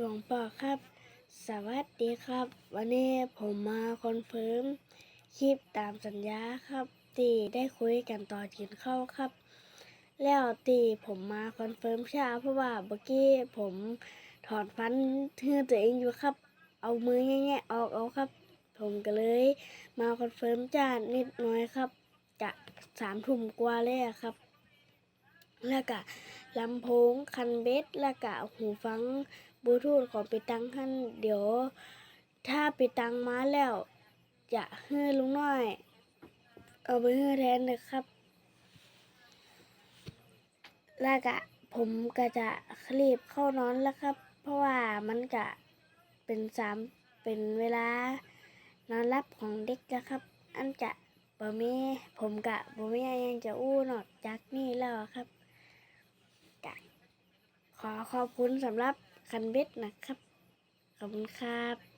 หลวงพ่อครับ สวัสดีครับ วันนี้ผมมาคอนเฟิร์มคลิปตามสัญญาครับ ที่ได้คุยกันต่อกินข้าวครับ แล้วที่ผมมาคอนเฟิร์มช้าเพราะว่าเมื่อกี้ผมถอนฟันเทือตัวเองอยู่ครับ เอามือแง่ๆออกเอาครับ ผมก็เลยมาคอนเฟิร์มจ้านิดน่อยครับกะสามทุ่มกว่าเลยอะครับ แล้วก็ลำโพงคันเบสแล้วก็หูฟังบลูทูธของไปตังท่านเดี๋ยว ถ้าไปตังมาแล้ว จะให้ลุงน้อย เอาไปให้แทนเลยครับ แล้วก็ผมก็จะรีบเข้านอนแล้วครับ เพราะว่ามันก็เป็นสามเป็นเวลานอนรับของเด็กนะครับ อันจะบ่มีผมกะบ่มีอะไรยังจะอู้นอกจากนี่แล้วครับ ขอขอบคุณสำหรับคันเบ็ดนะครับ ขอบคุณครับ